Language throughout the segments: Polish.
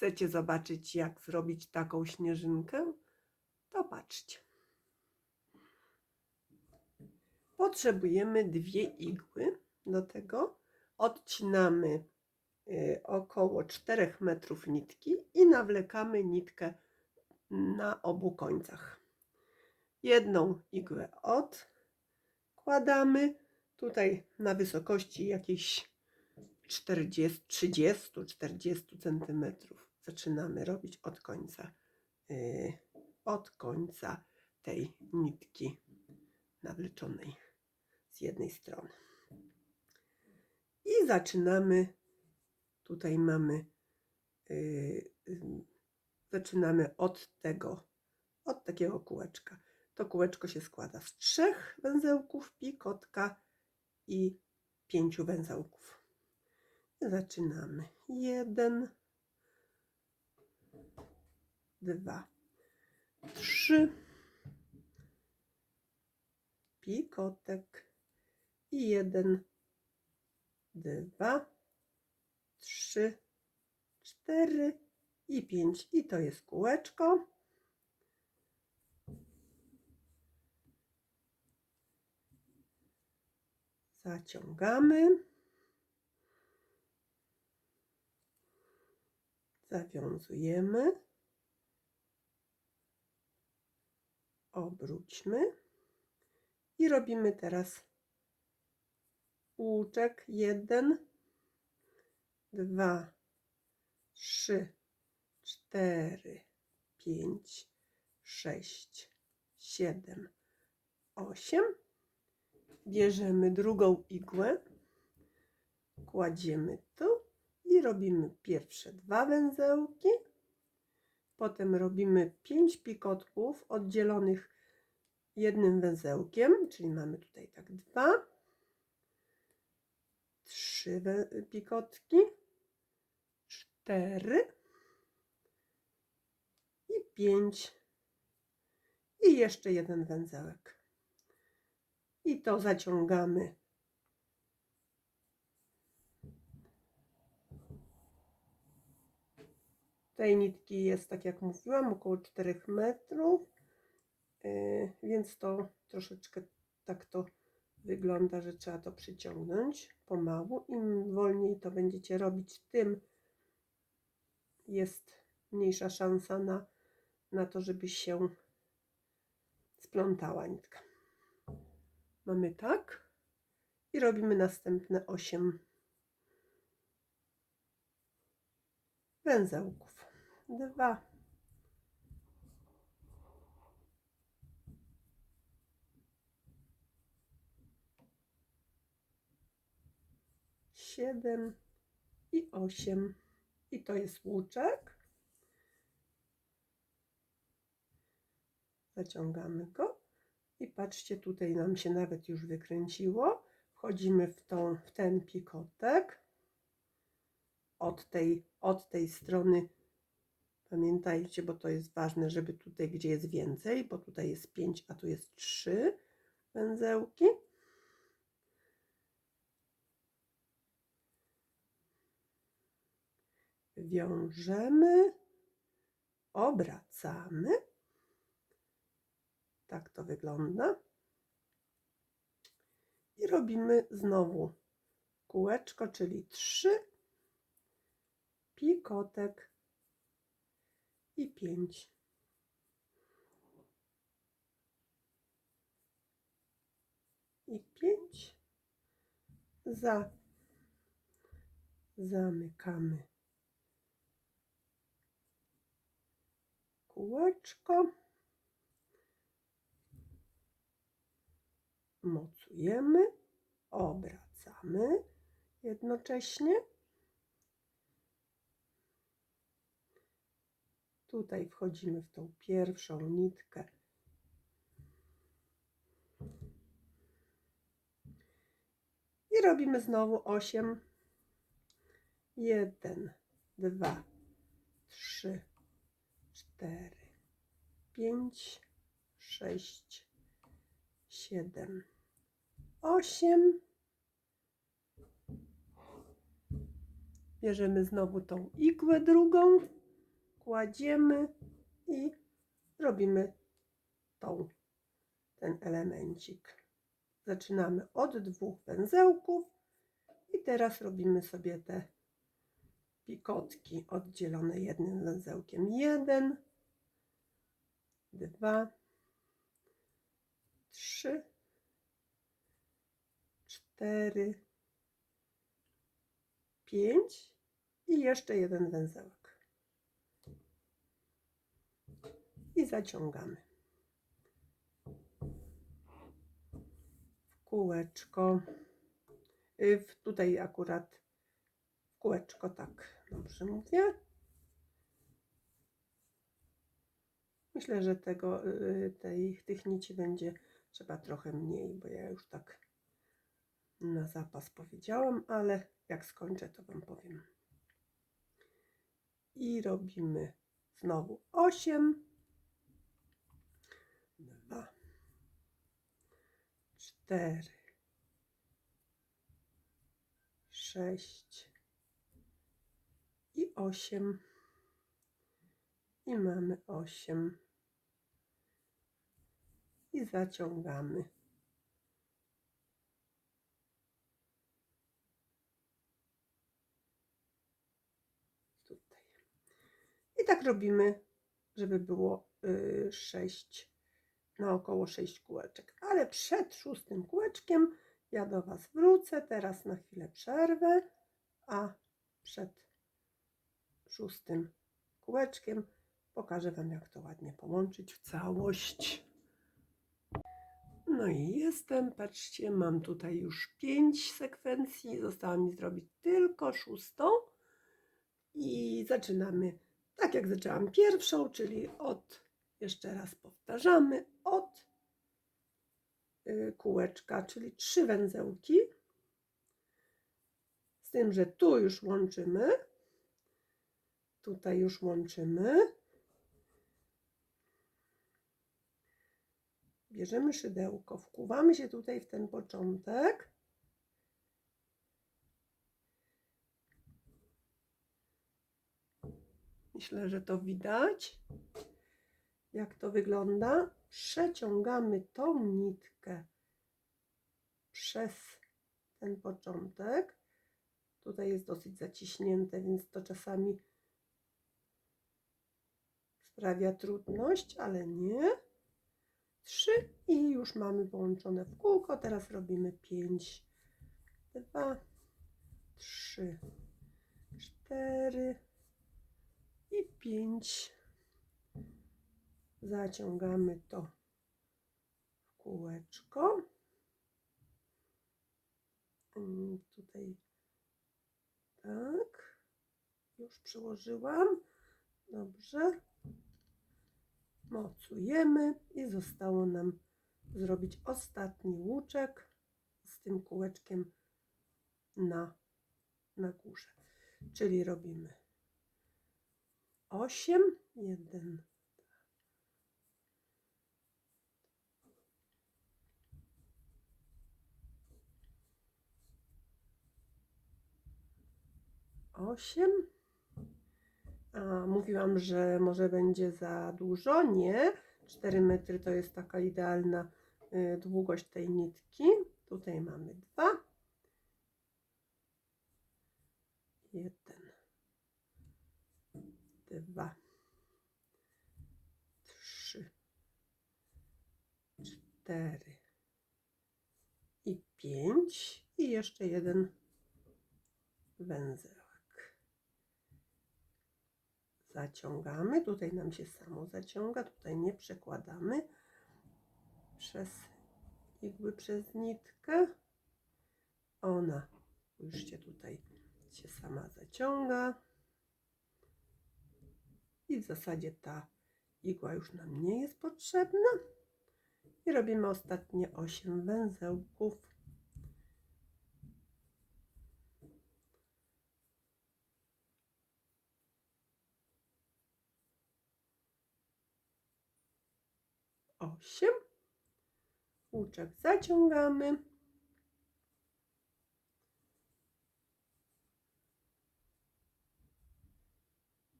Chcecie zobaczyć, jak zrobić taką śnieżynkę? To patrzcie. Potrzebujemy dwie igły. Do tego odcinamy y, około 4 metrów nitki i nawlekamy nitkę na obu końcach. Jedną igłę odkładamy tutaj na wysokości jakichś 40, 30-40 centymetrów. Zaczynamy robić od końca, y, od końca tej nitki nawleczonej z jednej strony. I zaczynamy, tutaj mamy, y, y, zaczynamy od tego, od takiego kółeczka. To kółeczko się składa z trzech węzełków, pikotka i pięciu węzełków. Zaczynamy. Jeden, dwa, trzy, pikotek i jeden, dwa, trzy, cztery i pięć. I to jest kółeczko. Zaciągamy. Zawiązujemy. Obróćmy. I robimy teraz łuczek. Jeden, dwa, trzy, cztery, pięć, sześć, siedem, osiem. Bierzemy drugą igłę, kładziemy tu i robimy pierwsze dwa węzełki. Potem robimy pięć pikotków oddzielonych jednym węzełkiem, czyli mamy tutaj tak dwa, trzy pikotki, cztery i pięć i jeszcze jeden węzełek. I to zaciągamy Tej nitki jest, tak jak mówiłam, około 4 metrów, yy, więc to troszeczkę tak to wygląda, że trzeba to przyciągnąć pomału. Im wolniej to będziecie robić, tym jest mniejsza szansa na, na to, żeby się splątała nitka. Mamy tak i robimy następne 8 węzełków. Dwa. Siedem i osiem. I to jest łuczek. Zaciągamy go. I patrzcie, tutaj nam się nawet już wykręciło. Wchodzimy w, tą, w ten pikotek od tej, od tej strony. Pamiętajcie, bo to jest ważne, żeby tutaj, gdzie jest więcej, bo tutaj jest 5, a tu jest 3 węzełki. Wiążemy, obracamy. Tak to wygląda. I robimy znowu kółeczko, czyli 3 pikotek i pięć. I pięć. Za, zamykamy kółeczko. Mocujemy, obracamy jednocześnie. Tutaj wchodzimy w tą pierwszą nitkę. I robimy znowu 8. 1, 2, 3, 4, 5, 6, 7, 8. Bierzemy znowu tą igłę drugą kładziemy i robimy tą, ten elemencik. Zaczynamy od dwóch węzełków i teraz robimy sobie te pikotki oddzielone jednym węzełkiem. Jeden, dwa, trzy, cztery, pięć i jeszcze jeden węzełek. I zaciągamy. W kółeczko. Y, w- Tutaj akurat w kółeczko, tak, dobrze mówię. Myślę, że tego, y, tej, tych nici będzie trzeba trochę mniej, bo ja już tak na zapas powiedziałam, ale jak skończę, to Wam powiem. I robimy znowu 8, 2, 4, 6 i 8. I mamy 8. I zaciągamy. Tutaj. I tak robimy, żeby było 6, na około 6 kółeczek. Ale przed szóstym kółeczkiem ja do Was wrócę. Teraz na chwilę przerwę, a przed szóstym kółeczkiem pokażę Wam, jak to ładnie połączyć w całość. No i jestem, patrzcie, mam tutaj już pięć sekwencji, zostało mi zrobić tylko szóstą i zaczynamy tak jak zaczęłam pierwszą, czyli od, jeszcze raz powtarzamy, od y, kółeczka, czyli trzy węzełki, z tym, że tu już łączymy, tutaj już łączymy, bierzemy szydełko, wkuwamy się tutaj w ten początek. Myślę, że to widać, jak to wygląda. Przeciągamy tą nitkę przez ten początek. Tutaj jest dosyć zaciśnięte, więc to czasami sprawia trudność, ale nie. 3 i już mamy połączone w kółko. Teraz robimy 5, 2, 3, 4 i 5. Zaciągamy to w kółeczko. Mm, Tutaj tak. Już przyłożyłam. Dobrze mocujemy i zostało nam zrobić ostatni łuczek z tym kółeczkiem na, na górze. Czyli robimy 8, 1, osiem. A, mówiłam, że może będzie za dużo. Nie. 4 metry to jest taka idealna y, długość tej nitki. Tutaj mamy 2. 1, 2, 3, 4 i 5 i jeszcze jeden węzeł zaciągamy. Tutaj nam się samo zaciąga, tutaj nie przekładamy przez igły przez nitkę. Ona, spójrzcie, tutaj się sama zaciąga. I w zasadzie ta igła już nam nie jest potrzebna. I robimy ostatnie 8 węzełków. Osiem. Łuczek zaciągamy.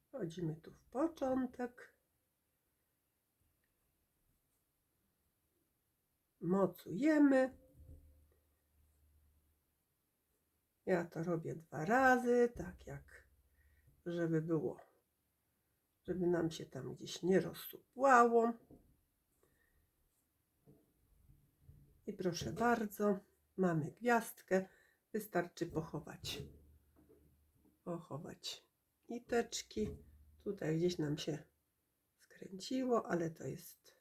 Wchodzimy tu w początek. Mocujemy. Ja to robię dwa razy, tak jak żeby było, żeby nam się tam gdzieś nie rozsupłało. I proszę bardzo, mamy gwiazdkę. Wystarczy pochować, pochować niteczki. Tutaj gdzieś nam się skręciło, ale to jest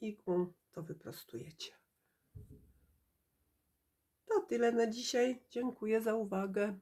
igłą, to wyprostujecie. To tyle na dzisiaj. Dziękuję za uwagę.